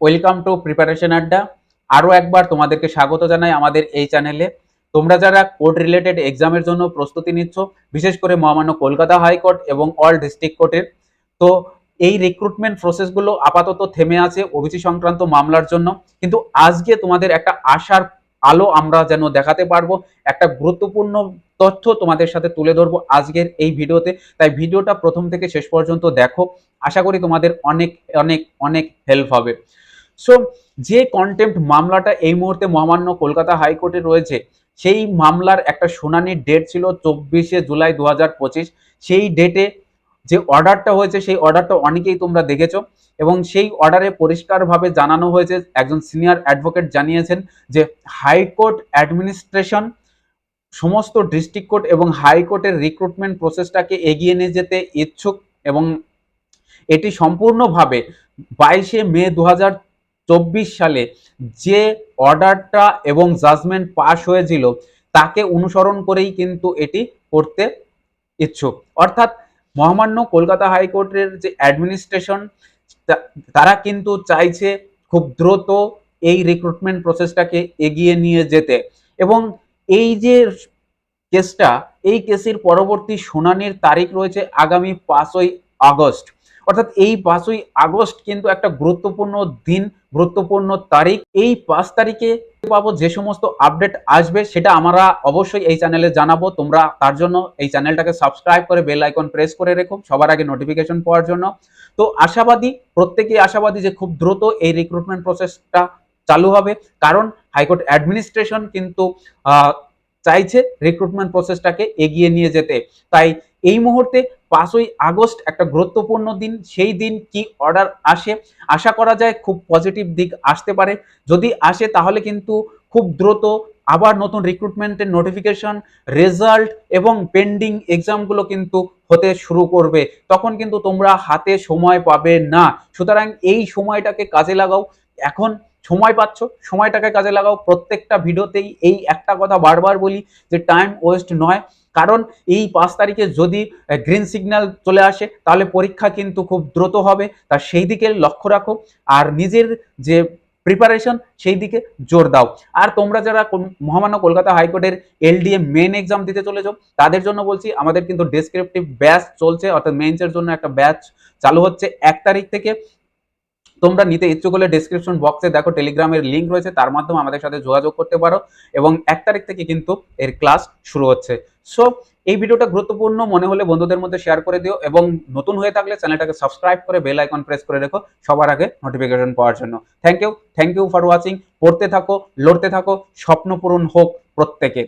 Welcome to preparation আড্ডা। আরও একবার তোমাদেরকে স্বাগত জানাই আমাদের এই চ্যানেলে। তোমরা যারা কোর্ট রিলেটেড এক্সামের জন্য প্রস্তুতি নিচ্ছ, বিশেষ করে মহামান্য কলকাতা হাইকোর্ট এবং অল ডিস্ট্রিক্ট কোর্টের তো এই রিক্রুটমেন্ট প্রসেসগুলো আপাতত থেমে আছে ওবিসি সংক্রান্ত মামলার জন্য। কিন্তু আজকে তোমাদের একটা আশার আলো আমরা যেন দেখাতে পারব, একটা গুরুত্বপূর্ণ তথ্য তোমাদের সাথে তুলে ধরবো আজকের এই ভিডিওতে। তাই ভিডিওটা প্রথম থেকে শেষ পর্যন্ত দেখো। আশা করি তোমাদের অনেক অনেক অনেক হেল্প হবে। সো যে কন্টেম্প মামলাটা এই মুহূর্তে মহামান্য কলকাতা হাইকোর্টে রয়েছে, সেই মামলার একটা শুনানির ডেট ছিল চব্বিশে জুলাই দু হাজার পঁচিশ। সেই ডেটে যে অর্ডারটা হয়েছে, সেই অর্ডারটা অনেকেই তোমরা দেখেছ এবং সেই অর্ডারে পরিষ্কারভাবে জানানো হয়েছে, একজন সিনিয়র অ্যাডভোকেট জানিয়েছেন যে হাইকোর্ট অ্যাডমিনিস্ট্রেশন সমস্ত ডিস্ট্রিক্ট কোর্ট এবং হাইকোর্টের রিক্রুটমেন্ট প্রসেসটাকে এগিয়ে নিয়ে যেতে ইচ্ছুক এবং এটি সম্পূর্ণভাবে বাইশে মে দু সালে যে অর্ডারটা এবং জাজমেন্ট পাশ হয়েছিল, তাকে অনুসরণ করেই কিন্তু এটি করতে ইচ্ছুক। অর্থাৎ মহামান্য কলকাতা হাইকোর্টের যে অ্যাডমিনিস্ট্রেশন তারা কিন্তু চাইছে খুব দ্রুত এই রিক্রুটমেন্ট প্রসেসটাকে এগিয়ে নিয়ে যেতে। এবং এই যে কেসটা, এই কেসের পরবর্তী শুনানির তারিখ রয়েছে আগামী পাঁচই আগস্ট। অর্থাৎ এই পাঁচই আগস্ট কিন্তু একটা গুরুত্বপূর্ণ দিন, গুরুত্বপূর্ণ তারিখ। এই পাঁচ তারিখে পাবো যে সমস্ত আপডেট আসবে, সেটা আমরা অবশ্যই এই চ্যানেলে জানাব। তোমরা তার জন্য এই চ্যানেলটাকে সাবস্ক্রাইব করে বেল আইকন প্রেস করে রেখো সবার আগে নোটিফিকেশন পাওয়ার জন্য। তো আশাবাদী, প্রত্যেকেই আশাবাদী যে খুব দ্রুত এই রিক্রুটমেন্ট প্রসেসটা চালু হবে। কারণ হাইকোর্ট অ্যাডমিনিস্ট্রেশন কিন্তু চাইছে রিক্রুটমেন্ট প্রসেসটাকে এগিয়ে নিয়ে যেতে। তাই এই মুহূর্তে পাঁচই আগস্ট একটা গুরুত্বপূর্ণ দিন, সেই দিন কি অর্ডার আসে? আশা করা যায় খুব পজিটিভ দিক আসতে পারে। যদি আসে, তাহলে কিন্তু খুব দ্রুত আবার নতুন রিক্রুটমেন্টের নোটিফিকেশন রেজাল্ট এবং পেন্ডিং এক্সামগুলো কিন্তু হতে শুরু করবে। তখন কিন্তু তোমরা হাতে সময় পাবে না। সুতরাং এই সময়টাকে কাজে লাগাও। এখন সময় পাচ্ছ, সময়টাকে কাজে লাগাও। প্রত্যেকটা ভিডিওতেই এই একটা কথা বারবার বলি যে টাইম ওয়েস্ট নয়। কারণ এই পাঁচ তারিখে যদি গ্রিন সিগন্যাল চলে আসে, তাহলে পরীক্ষা কিন্তু খুব দ্রুত হবে। তা সেই দিকে লক্ষ্য রাখো। আর নিজের যে প্রিপারেশন সেই দিকে জোর দাও। আর তোমরা যারা মহামান্য কলকাতা হাইকোর্টের এলডিএ মেন এক্সাম দিতে চলেছো, তাদের জন্য বলছি, আমাদের কিন্তু ডেসক্রিপটিভ ব্যাচ চলছে, অর্থাৎ মেন্সের জন্য একটা ব্যাচ চালু হচ্ছে। এক তারিখ থেকে তোমরা নিতে ইচ্ছুক হলে ডিসক্রিপশন বক্সে দেখো টেলিগ্রামের লিঙ্ক রয়েছে, তার মাধ্যমে আমাদের সাথে যোগাযোগ করতে পারো এবং এক তারিখ থেকে কিন্তু এর ক্লাস শুরু হচ্ছে। সো এই ভিডিওটা গুরুত্বপূর্ণ, মনে হলে বন্ধুদের মধ্যে শেয়ার করে দিও এবং নতুন হয়ে থাকলে চ্যানেলটাকে সাবস্ক্রাইব করে বেল আইকন প্রেস করে রেখো সবার আগে নোটিফিকেশন পাওয়ার জন্য। Thank you thank you for watching পড়তে থাকো, লড়তে থাকো, স্বপ্ন পূরণ হোক প্রত্যেকে।